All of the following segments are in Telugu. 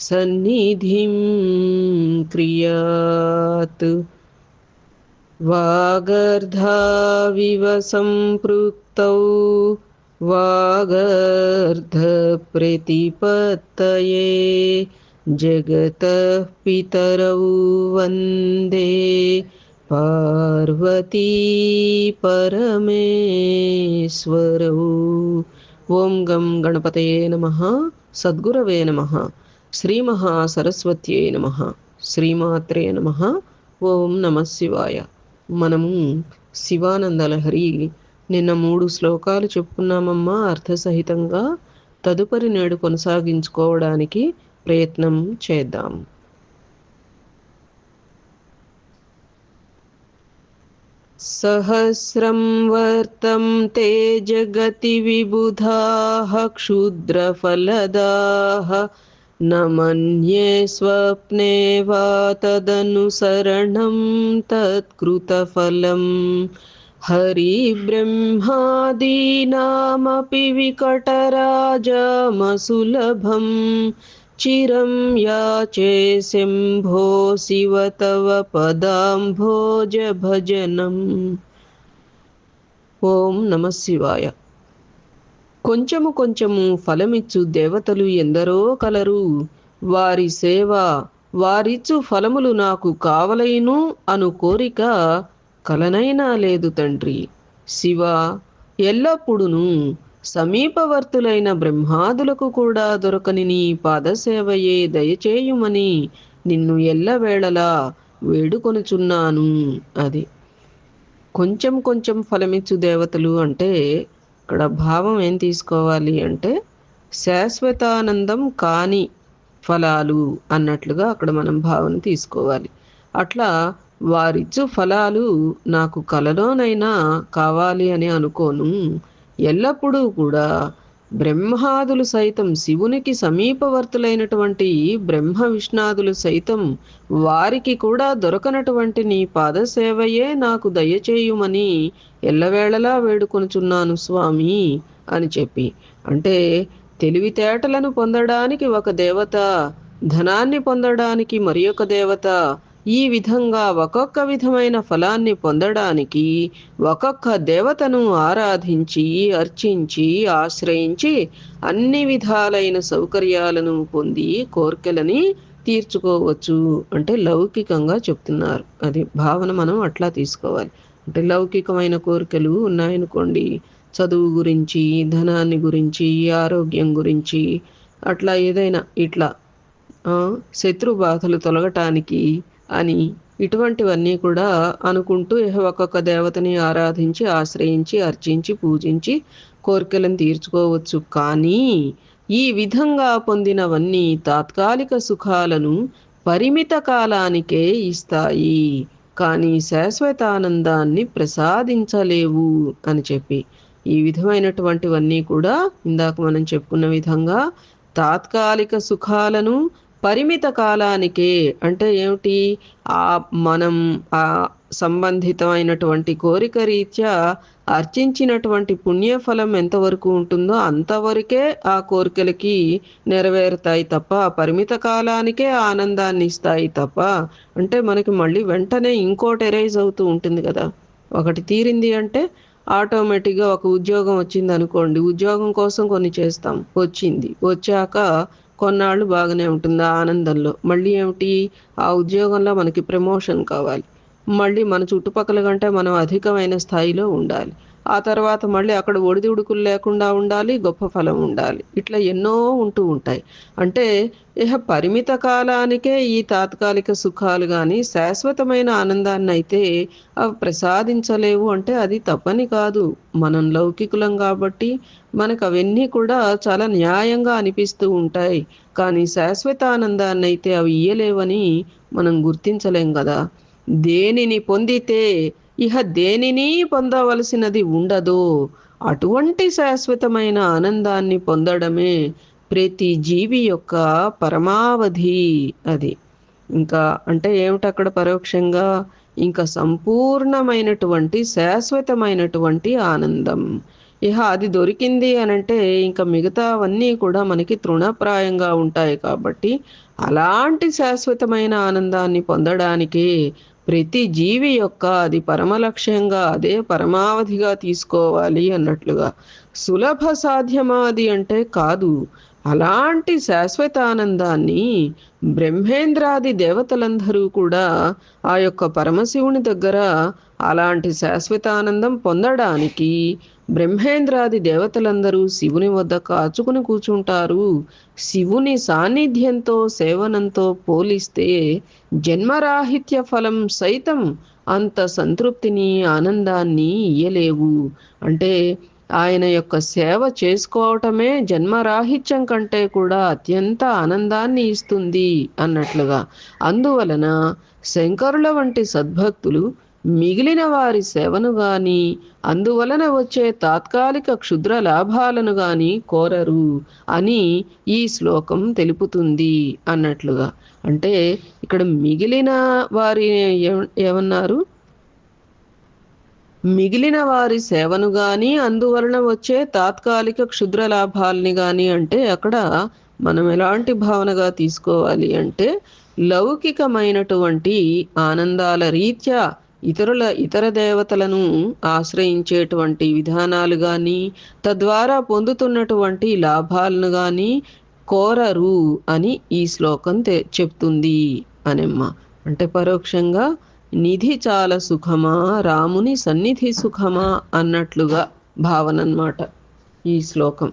सन्निधिं क्रियात्। वागर्धाविव सम्पृक्तौ वागर्धप्रतिपत्तये जगतः पितरौ वंदे। पार्वती परमेश्वरौ। ॐ गं गणपतये नमः, सद्गुरवे नमः। శ్రీ మహాసరస్వత్యే నమ శ్రీమాత్రే నమ ఓం నమ శివాయ మనము శివానందలహరి నిన్న మూడు శ్లోకాలు చెప్పుకున్నామమ్మా అర్థసహితంగా తదుపరి నేడు కొనసాగించుకోవడానికి ప్రయత్నం చేద్దాం सहस्रं वर्तं ते जगति विबुधाः क्षुद्रफलदाः न मन्ये स्वप्ने वा तदनुसरणं तत्कृतफलम्। हरिब्रह्मादीनामपि विकटराजामसुलभं चिरं याचे शम्भो शिव तव पदाम्भोजभजनम्। ॐ नमः शिवाय। కొంచెము కొంచెము ఫలమిచ్చు దేవతలు ఎందరో కలరు. వారి సేవ వారిచ్చు ఫలములు నాకు కావలైను అను కోరిక కలనైనా లేదు తండ్రి. శివ ఎల్లప్పుడూను సమీపవర్తులైన బ్రహ్మాదులకు కూడా దొరకని నీ పాదసేవయే దయచేయుమని నిన్ను ఎల్లవేళలా వేడుకొనుచున్నాను అది. కొంచెం కొంచెం ఫలమిచ్చు దేవతలు అంటే ఇక్కడ భావం ఏం తీసుకోవాలి అంటే శాశ్వతానందం కాని ఫలాలు అన్నట్లుగా అక్కడ మనం భావన తీసుకోవాలి. అట్లా వారిచ్చు ఫలాలు నాకు కలలోనైనా కావాలి అని అనుకోను. ఎల్లప్పుడూ కూడా బ్రహ్మాదులు సైతం శివునికి సమీపవర్తులైనటువంటి బ్రహ్మ విష్ణాదులు సైతం వారికి కూడా దొరకనటువంటి నీ పాదసేవయే నాకు దయచేయుమని ఎల్లవేళలా వేడుకొనుచున్నాను స్వామి అని చెప్పి. అంటే తెలివితేటలను పొందడానికి ఒక దేవత ధనాన్ని పొందడానికి మరి ఒక దేవత ఈ విధంగా ఒక్కొక్క విధమైన ఫలాన్ని పొందడానికి ఒక్కొక్క దేవతను ఆరాధించి అర్చించి ఆశ్రయించి అన్ని విధాలైన సౌకర్యాలను పొంది కోర్కెలని తీర్చుకోవచ్చు అంటే లౌకికంగా చెప్తున్నారు. అది భావన మనం అట్లా తీసుకోవాలి. అంటే లౌకికమైన కోరికలు ఉన్నాయనుకోండి. చదువు గురించి ధనాన్ని గురించి ఆరోగ్యం గురించి అట్లా ఏదైనా ఇట్లా శత్రు బాధలు తొలగటానికి అని ఇటువంటివన్నీ కూడా అనుకుంటూ ఒక్కొక్క దేవతని ఆరాధించి ఆశ్రయించి అర్చించి పూజించి కోరికలను తీర్చుకోవచ్చు. కానీ ఈ విధంగా పొందినవన్నీ తాత్కాలిక సుఖాలను పరిమిత కాలానికే ఇస్తాయి. కానీ శాశ్వతానందాన్ని ప్రసాదించలేవు అని చెప్పి. ఈ విధమైనటువంటివన్నీ కూడా ఇందాక మనం చెప్పుకున్న విధంగా తాత్కాలిక సుఖాలను పరిమిత కాలానికే అంటే ఏమిటి? ఆ మనం ఆ సంబంధితమైనటువంటి కోరిక రీత్యా అర్చించినటువంటి పుణ్యఫలం ఎంతవరకు ఉంటుందో అంతవరకే ఆ కోరికలకి నెరవేరుతాయి తప్ప పరిమిత కాలానికే ఆనందాన్ని ఇస్తాయి తప్ప అంటే మనకి మళ్ళీ వెంటనే ఇంకోటి ఎరైజ్ అవుతూ ఉంటుంది కదా. ఒకటి తీరింది అంటే ఆటోమేటిక్గా ఒక ఉద్యోగం వచ్చింది అనుకోండి ఉద్యోగం కోసం కొన్ని చేస్తాం వచ్చింది వచ్చాక కొన్నాళ్ళు బాగానే ఉంటుంది ఆ ఆనందంలో. మళ్ళీ ఏమిటి? ఆ ఉద్యోగంలో మనకి ప్రమోషన్ కావాలి. మళ్ళీ మన చుట్టుపక్కల కంటే మనం అధికమైన స్థాయిలో ఉండాలి. ఆ తర్వాత మళ్ళీ అక్కడ ఒడిదుడుకులు లేకుండా ఉండాలి గొప్ప ఫలం ఉండాలి. ఇట్లా ఎన్నో ఉంటూ ఉంటాయి. అంటే ఇహ పరిమిత కాలానికే ఈ తాత్కాలిక సుఖాలు కానీ శాశ్వతమైన ఆనందాన్ని అయితే అవి ప్రసాదించలేవు అంటే అది తప్పని కాదు. మనం లౌకికులం కాబట్టి మనకు అవన్నీ కూడా చాలా న్యాయంగా అనిపిస్తూ ఉంటాయి. కానీ శాశ్వత ఆనందాన్ని అయితే అవి ఇయ్యలేవని మనం గుర్తించలేం కదా. దేనిని పొందితే ఇహ దేనిని పొందవలసినది ఉండదు. అటువంటి శాశ్వతమైన ఆనందాన్ని పొందడమే ప్రతి జీవి యొక్క పరమావధి అది. ఇంకా అంటే ఏమిటి అక్కడ పరోక్షంగా? ఇంకా సంపూర్ణమైనటువంటి శాశ్వతమైనటువంటి ఆనందం. ఇహ అది దొరికింది అనంటే ఇంకా మిగతావన్నీ కూడా మనకి తృణప్రాయంగా ఉంటాయి కాబట్టి అలాంటి శాశ్వతమైన ఆనందాన్ని పొందడానికి ప్రతి జీవి యొక్క అది పరమ లక్ష్యంగా అదే పరమావధిగా తీసుకోవాలి అన్నట్లుగా. సులభ సాధ్యమా అది అంటే కాదు. అలాంటి శాశ్వత ఆనందాన్ని బ్రహ్మేంద్రాది దేవతలందరూ కూడా ఆ యొక్క పరమశివుని దగ్గర అలాంటి శాశ్వత ఆనందం పొందడానికి బ్రహ్మేంద్రాది దేవతలందరూ శివుని వద్ద కాచుకుని కూర్చుంటారు. శివుని సాన్నిధ్యంతో సేవనంతో పోలిస్తే జన్మరాహిత్య ఫలం సైతం అంత సంతృప్తిని ఆనందాన్ని ఇయ్యలేవు. అంటే ఆయన యొక్క సేవ చేసుకోవటమే జన్మరాహిత్యం కంటే కూడా అత్యంత ఆనందాన్ని ఇస్తుంది అన్నట్లుగా. అందువలన శంకరుల వంటి సద్భక్తులు మిగిలిన వారి సేవను గాని అందువలన వచ్చే తాత్కాలిక క్షుద్ర లాభాలను గాని కోరరు అని ఈ శ్లోకం తెలుపుతుంది అన్నట్లుగా. అంటే ఇక్కడ మిగిలిన వారి ఏమన్నారు? మిగిలిన వారి సేవను గాని అందువలన వచ్చే తాత్కాలిక క్షుద్ర లాభాలని గాని అంటే అక్కడ మనం ఎలాంటి భావనగా తీసుకోవాలి అంటే లౌకికమైనటువంటి ఆనందాల రీత్యా ఇతరుల ఇతర దేవతలను ఆశ్రయించేటువంటి విధానాలు కానీ తద్వారా పొందుతున్నటువంటి లాభాలను కానీ కోరరు అని ఈ శ్లోకం తె- చెప్తుంది అనెమ్మ. అంటే పరోక్షంగా నిధి చాలా సుఖమా రాముని సన్నిధి సుఖమా అన్నట్లుగా భావన అన్నమాట ఈ శ్లోకం.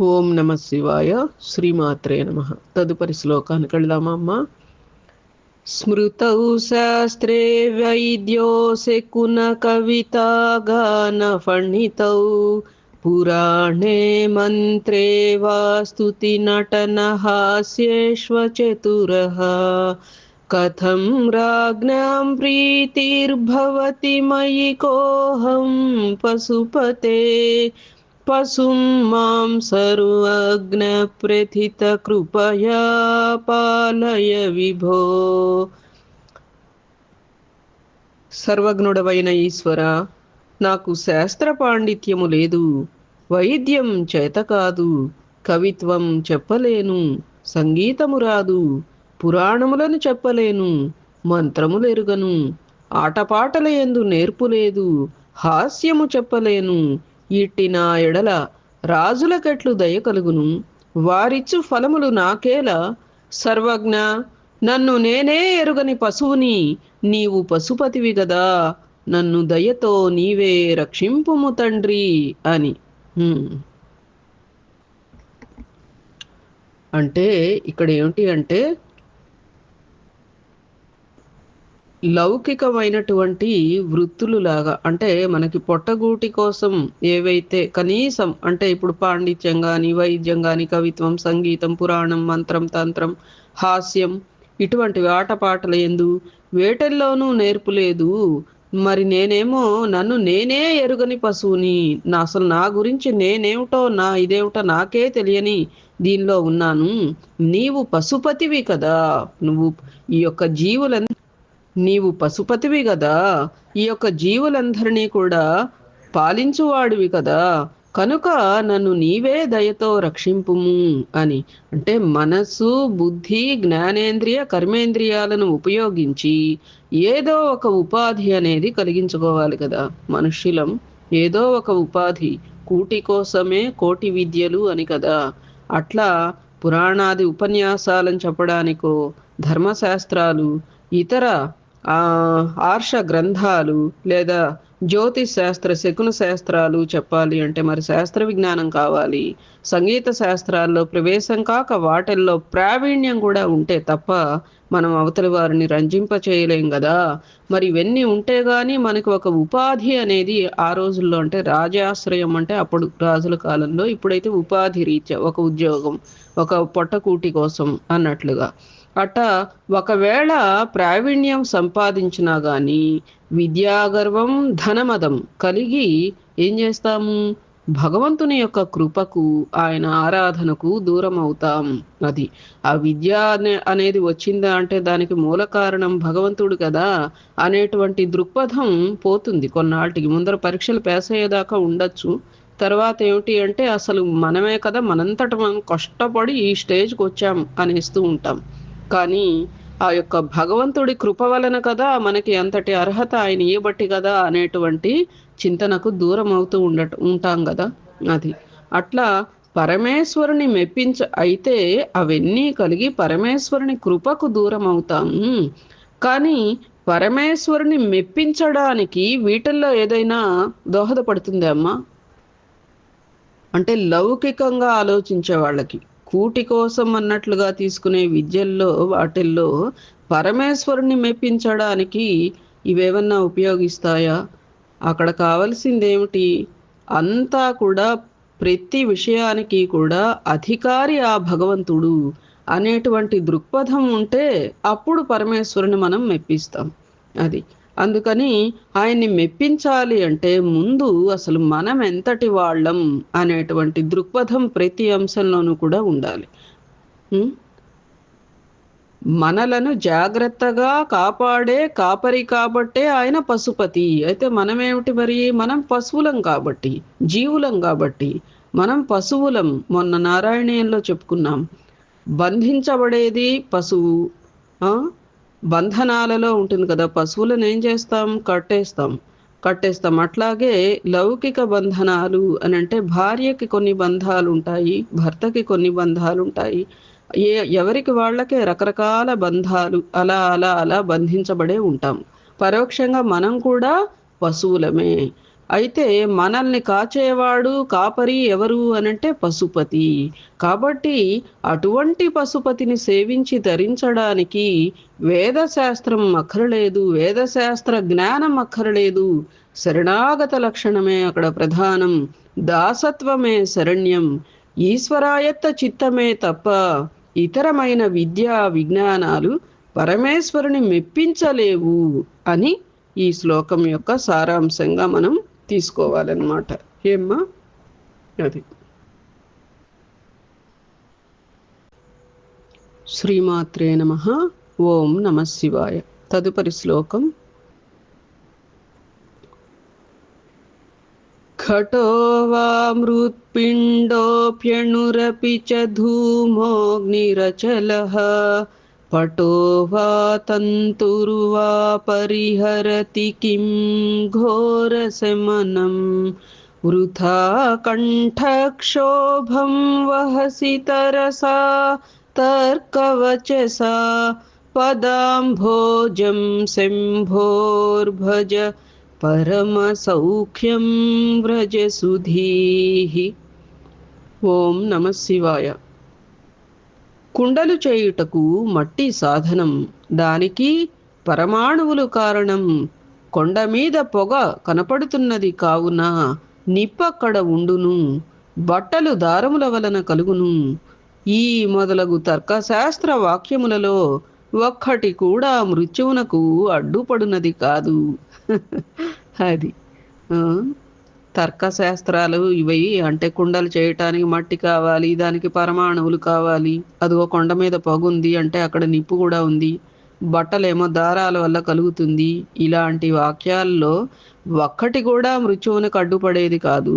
ఓం నమ శివాయ శ్రీమాత్రే నమ. తదుపరి శ్లోకానికి వెళ్దామా అమ్మా? స్మృతౌ శాస్త్రే వైద్యో శకున కవితా గాన ఫణితౌ పురాణే మంత్రే వా స్తుతి నటన హాస్యేష్వ చతురః కథం పశుం మాం సర్వజ్ఞ ప్రథిత కృపయా పాలయ విభో సర్వజ్ఞుడవైన ఈశ్వర నాకు శాస్త్ర పాండిత్యము లేదు వైద్యం చేత కాదు కవిత్వం చెప్పలేను సంగీతము రాదు పురాణములను చెప్పలేను మంత్రములెరుగను ఆటపాటల ఎందు నేర్పు లేదు హాస్యము చెప్పలేను ఇట్టి నా ఎడల రాజులకట్లు దయ కలుగును. వారిచ్చు ఫలములు నాకేలా? సర్వజ్ఞ నన్ను నేనే ఎరుగని పశువుని నీవు పశుపతివి గదా. నన్ను దయతో నీవే రక్షింపుము తండ్రి అని. అంటే ఇక్కడ ఏమిటి అంటే లౌకికమైనటువంటి వృత్తులు లాగా అంటే మనకి పొట్టగూటి కోసం ఏవైతే కనీసం అంటే ఇప్పుడు పాండిత్యం కానీ వైద్యం కానీ కవిత్వం సంగీతం పురాణం మంత్రం తంత్రం హాస్యం ఇటువంటివి ఆటపాటల ఎందు వేటల్లోనూ నేర్పు లేదు. మరి నేనేమో నన్ను నేనే ఎరుగని పశువుని నా అసలు నా గురించి నేనేమిటో నా ఇదేమిటో నాకే తెలియని దీనిలో ఉన్నాను. నీవు పశుపతివి కదా. నువ్వు ఈ యొక్క జీవుల నీవు పశుపతివి కదా ఈ యొక్క జీవులందరినీ కూడా పాలించువాడివి కదా. కనుక నన్ను నీవే దయతో రక్షింపుము అని. అంటే మనస్సు బుద్ధి జ్ఞానేంద్రియ కర్మేంద్రియాలను ఉపయోగించి ఏదో ఒక ఉపాధి అనేది కలిగించుకోవాలి కదా. మనుష్యులం ఏదో ఒక ఉపాధి కూటి కోసమే కోటి విద్యలు అని కదా. అట్లా పురాణాది ఉపన్యాసాలను చెప్పడానికో ధర్మశాస్త్రాలు ఇతర ఆర్ష గ్రంథాలు లేదా జ్యోతిష్ శాస్త్ర శకున శాస్త్రాలు చెప్పాలి అంటే మరి శాస్త్ర విజ్ఞానం కావాలి. సంగీత శాస్త్రాల్లో ప్రవేశం కాక వాటిల్లో ప్రావీణ్యం కూడా ఉంటే తప్ప మనం అవతలి వారిని రంజింప చేయలేం కదా. మరి ఇవన్నీ ఉంటే గాని మనకు ఒక ఉపాధి అనేది ఆ రోజుల్లో అంటే రాజాశ్రయం అంటే అప్పుడు రాజుల కాలంలో ఇప్పుడైతే ఉపాధి రీత్యా ఒక ఉద్యోగం ఒక పొట్టకూటి కోసం అన్నట్లుగా. అట ఒకవేళ ప్రావీణ్యం సంపాదించినా గాని విద్యాగర్వం ధనమదం కలిగి ఏం చేస్తాము? భగవంతుని యొక్క కృపకు ఆయన ఆరాధనకు దూరం అవుతాం అది. ఆ విద్య అనే- అనేది వచ్చిందా అంటే దానికి మూల కారణం భగవంతుడు కదా అనేటువంటి దృక్పథం పోతుంది. కొన్నాళ్ళకి ముందర పరీక్షలు పాస్ అయ్యేదాకా ఉండొచ్చు. తర్వాత ఏమిటి అంటే అసలు మనమే కదా మనంతట మనం కష్టపడి ఈ స్టేజ్కి వచ్చాం అనేస్తూ ఉంటాం. కానీ ఆ యొక్క భగవంతుడి కృప వలన కదా మనకి అంతటి అర్హత ఆయన ఇయ్యబట్టి కదా అనేటువంటి చింతనకు దూరం అవుతూ ఉండట ఉంటాం కదా అది. అట్లా పరమేశ్వరుని మెప్పించ అయితే అవన్నీ కలిగి పరమేశ్వరుని కృపకు దూరం అవుతాం కానీ పరమేశ్వరుని మెప్పించడానికి వీటిల్లో ఏదైనా దోహదపడుతుంది అమ్మా? అంటే లౌకికంగా ఆలోచించే వాళ్ళకి. కూటి కోసం అన్నట్లుగా తీసుకునే విద్యల్లో వాటిల్లో పరమేశ్వరుని మెప్పించడానికి ఇవేమన్నా ఉపయోగిస్తాయా? అక్కడ కావలసిందేమిటి? అంతా కూడా ప్రతి విషయానికి కూడా అధికారి ఆ భగవంతుడు అనేటువంటి దృక్పథం ఉంటే అప్పుడు పరమేశ్వరుని మనం మెప్పిస్తాం. అది అందుకని ఆయన్ని మెప్పించాలి అంటే ముందు అసలు మనం ఎంతటి వాళ్ళం అనేటువంటి దృక్పథం ప్రతి అంశంలోనూ కూడా ఉండాలి. మనలను జాగ్రత్తగా కాపాడే కాపరి కాబట్టే ఆయన పశుపతి. అయితే మనమేమిటి మరి? మనం పశువులం కాబట్టి జీవులం కాబట్టి మనం పశువులం. మొన్న నారాయణీయంలో చెప్పుకున్నాం బంధించబడేది పశువు. బంధనాలలో ఉంటుంది కదా పశువులను ఏం చేస్తాం? కట్టేస్తాం. కట్టేస్తాం. అట్లాగే లౌకిక బంధనాలు అని అంటే భార్యకి కొన్ని బంధాలు ఉంటాయి భర్తకి కొన్ని బంధాలు ఉంటాయి. ఏ ఎవరికి వాళ్ళకే రకరకాల బంధాలు అలా అలా అలా బంధించబడే ఉంటాం. పరోక్షంగా మనం కూడా పశువులమే. అయితే మనల్ని కాచేవాడు కాపరి ఎవరు అనంటే పశుపతి. కాబట్టి అటువంటి పశుపతిని సేవించి ధరించడానికి వేదశాస్త్రం అక్కరలేదు వేదశాస్త్ర జ్ఞానం అక్కరలేదు. శరణాగత లక్షణమే అక్కడ ప్రధానం. దాసత్వమే శరణ్యం. ఈశ్వరాయత్త చిత్తమే తప్ప ఇతరమైన విద్యా విజ్ఞానాలు పరమేశ్వరుని మెప్పించలేవు అని ఈ శ్లోకం యొక్క సారాంశంగా మనం తీసుకోవాలన్నమాట ఏమ్మా అది శ్రీమాత్రే నమ ఓం నమ శివాయ తదుపరి శ్లోకం घटो वा मृत्पिण्डोऽप्यणुरपि च धूमोऽग्निरचलः पटो वा तन्तुर्वा परिहरति किं घोरशमनं? वृथा कण्ठक्षोभं वहसि तरसा, तर्कवचसा, पदाम्भोजं शम्भोर्भज, परमसौख्यं व्रज सुधीः ॐ नमः शिवाय। కుండలు చేయుటకు మట్టి సాధనం. దానికి పరమాణువులు కారణం. కొండ మీద పొగ కనపడుతున్నది కావున నిప్పక్కడ ఉండును. బట్టలు దారముల వలన కలుగును. ఈ మొదలగు తర్కశాస్త్ర వాక్యములలో ఒక్కటి కూడా మృత్యువునకు అడ్డుపడునది కాదు. అది. తర్కశాస్త్రాలు ఇవి అంటే కుండలు చేయటానికి మట్టి కావాలి దానికి పరమాణువులు కావాలి. అదిగో కొండ మీద పొగుంది అంటే అక్కడ నిప్పు కూడా ఉంది. బట్టలేమో దారాల వల్ల కలుగుతుంది. ఇలాంటి వాక్యాల్లో ఒక్కటి కూడా మృత్యువునికి అడ్డుపడేది కాదు.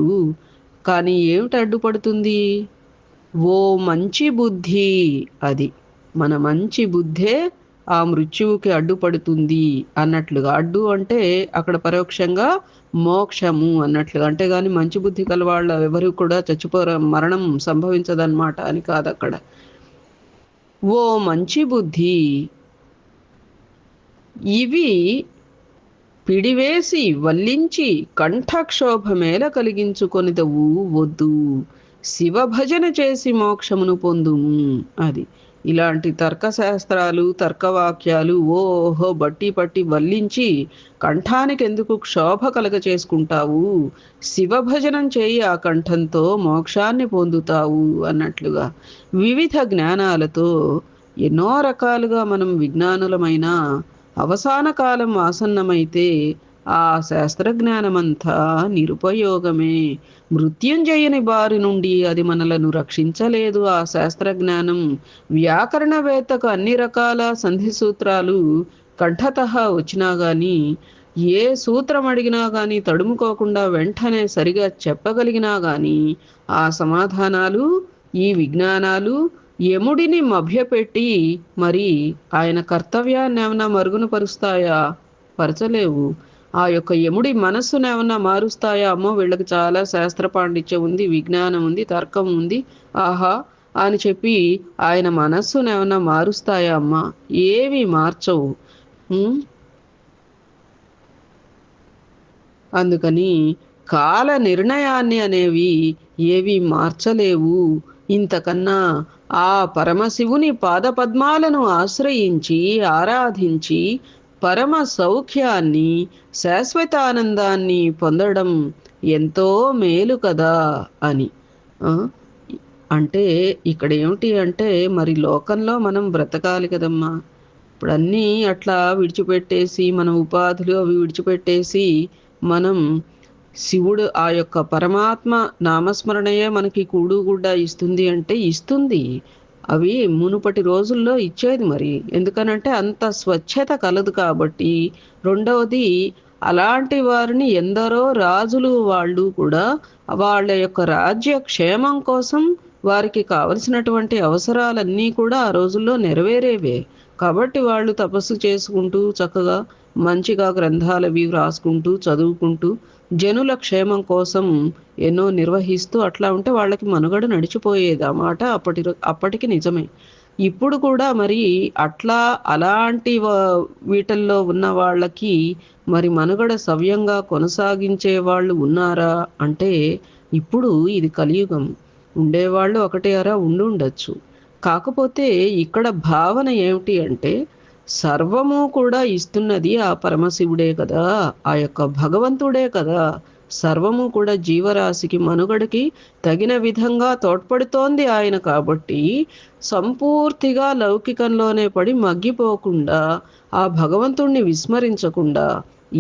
కానీ ఏమిటి అడ్డుపడుతుంది? ఓ మంచి బుద్ధి అది. మన మంచి బుద్ధే ఆ మృత్యువుకి అడ్డుపడుతుంది అన్నట్లుగా. అడ్డు అంటే అక్కడ పరోక్షంగా మోక్షము అన్నట్లుగా. అంటే కానీ మంచి బుద్ధి కలవాళ్ళ ఎవరు కూడా చచ్చిపోర మరణం సంభవించదన్నమాట అని కాదు అక్కడ. ఓ మంచి బుద్ధి. ఇవి పిడివేసి వల్లించి కంఠక్షోభమేల కలిగించుకొనిదవు వద్దు. శివభజన చేసి మోక్షమును పొందుము అది. ఇలాంటి తర్కశాస్త్రాలు తర్కవాక్యాలు ఓహో బట్టి పట్టి వల్లించి కంఠానికి ఎందుకు క్షోభ కలగ చేసుకుంటావు శివభజనం చేయి ఆ కంఠంతో మోక్షాన్ని పొందుతావు అన్నట్లుగా. వివిధ జ్ఞానాలతో ఎన్నో రకాలుగా మనం విజ్ఞానులమైన అవసాన కాలం ఆసన్నమైతే ఆ శాస్త్రజ్ఞానమంతా నిరుపయోగమే. మృత్యుంజయని బారి నుండి అది మనలను రక్షించలేదు ఆ శాస్త్రజ్ఞానం. వ్యాకరణవేత్తకు అన్ని రకాల సంధి సూత్రాలు కంఠత వచ్చినా గాని ఏ సూత్రం అడిగినా గాని తడుముకోకుండా వెంటనే సరిగా చెప్పగలిగినా గాని ఆ సమాధానాలు ఈ విజ్ఞానాలు యముడిని మభ్యపెట్టి మరి ఆయన కర్తవ్యాన్ని ఏమైనా మరుగున పరుస్తాయా? పరచలేవు. ఆ యొక్క యముడి మనస్సును ఏమన్నా మారుస్తాయా? అమ్మో వీళ్ళకి చాలా శాస్త్ర పాండిత్యం ఉంది విజ్ఞానం ఉంది తర్కం ఉంది. ఆహా అని చెప్పి ఆయన మనస్సును ఏమన్నా మారుస్తాయా అమ్మా? ఏవి మార్చవు. అందుకని కాల నిర్ణయాన్ని అనేవి ఏవి మార్చలేవు. ఇంతకన్నా ఆ పరమశివుని పాదపద్మాలను ఆశ్రయించి ఆరాధించి పరమ సౌఖ్యాన్ని శాశ్వతానందాన్ని పొందడం ఎంతో మేలు కదా అని. అంటే ఇక్కడ ఏమిటి అంటే మరి లోకంలో మనం బ్రతకాలి కదమ్మా. ఇప్పుడు అన్నీ అట్లా విడిచిపెట్టేసి మన ఉపాధులు అవి విడిచిపెట్టేసి మనం శివుడు ఆ యొక్క పరమాత్మ నామస్మరణయే మనకి కూడుగుడ్డ ఇస్తుంది అంటే ఇస్తుంది. అవి మునుపటి రోజుల్లో ఇచ్చేది మరి. ఎందుకనంటే అంత స్వచ్ఛత కలదు కాబట్టి రెండవది అలాంటి వారిని ఎందరో రాజులు వాళ్ళు కూడా వాళ్ళ యొక్క రాజ్య క్షేమం కోసం వారికి కావలసినటువంటి అవసరాలన్నీ కూడా ఆ రోజుల్లో నెరవేరేవే. కాబట్టి వాళ్ళు తపస్సు చేసుకుంటూ చక్కగా మంచిగా గ్రంథాలు అవి రాసుకుంటూ చదువుకుంటూ జనుల క్షేమం కోసం ఎన్నో నిర్వహిస్తూ అట్లా ఉంటే వాళ్ళకి మనుగడ నడిచిపోయేది ఆ మాట అప్పటి అప్పటికి నిజమే. ఇప్పుడు కూడా మరి అట్లా అలాంటి వీటల్లో ఉన్న వాళ్ళకి మరి మనుగడ సవ్యంగా కొనసాగించే వాళ్ళు ఉన్నారా అంటే ఇప్పుడు ఇది కలియుగం. ఉండేవాళ్ళు ఒకటే అరా ఉండి కాకపోతే ఇక్కడ భావన ఏమిటి అంటే సర్వము కూడా ఇస్తున్నది ఆ పరమశివుడే కదా ఆ యొక్క భగవంతుడే కదా. సర్వము కూడా జీవరాశికి మనుగడకి తగిన విధంగా తోడ్పడుతోంది ఆయన కాబట్టి సంపూర్తిగా లౌకికంలోనే పడి మగ్గిపోకుండా ఆ భగవంతుణ్ణి విస్మరించకుండా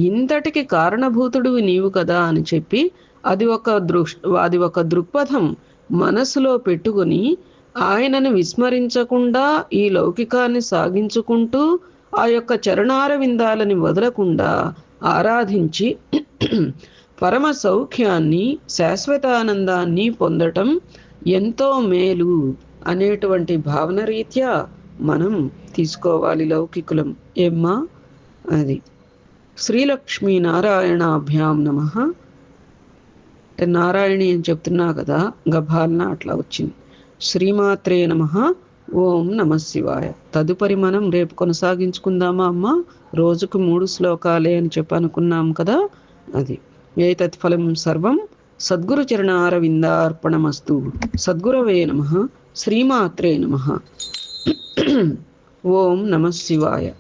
ఇంతటికి కారణభూతుడు నీవు కదా అని చెప్పి అది ఒక దృష్ అది ఒక దృక్పథం మనసులో పెట్టుకొని ఆయనను విస్మరించకుండా ఈ లౌకికాన్ని సాగించుకుంటూ ఆ యొక్క చరణార విందాలని వదలకుండా ఆరాధించి పరమ సౌఖ్యాన్ని శాశ్వతానందాన్ని పొందటం ఎంతో మేలు అనేటువంటి భావన రీత్యా మనం తీసుకోవాలి లౌకికులం. ఏమ్మా? అది. శ్రీలక్ష్మీ నారాయణాభ్యాం నమ. అంటే నారాయణి అని చెప్తున్నా కదా గభాలన అట్లా వచ్చింది. శ్రీమాత్రే నమ. ఓం నమ శివాయ. తదుపరి మనం రేపు కొనసాగించుకుందామా అమ్మ? రోజుకు మూడు శ్లోకాలే అని చెప్పి అనుకున్నాం కదా? అది. ఏ తత్ఫలం సర్వం సద్గురు చరణారవిందార్పణమస్తు. సద్గురవే నమ. శ్రీమాత్రే నమ. ఓం నమ శివాయ.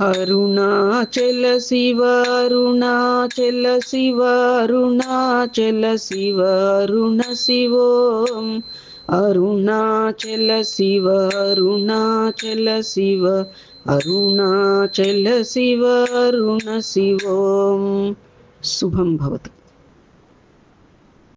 అరుణాచల శివ అరుణాచల శివ అరుణాచల శివ అరుణ శివోం. అరుణాచల శివ అరుణాచల శివ అరుణాచల శివ అరుణ శివోం. శుభం భవతు.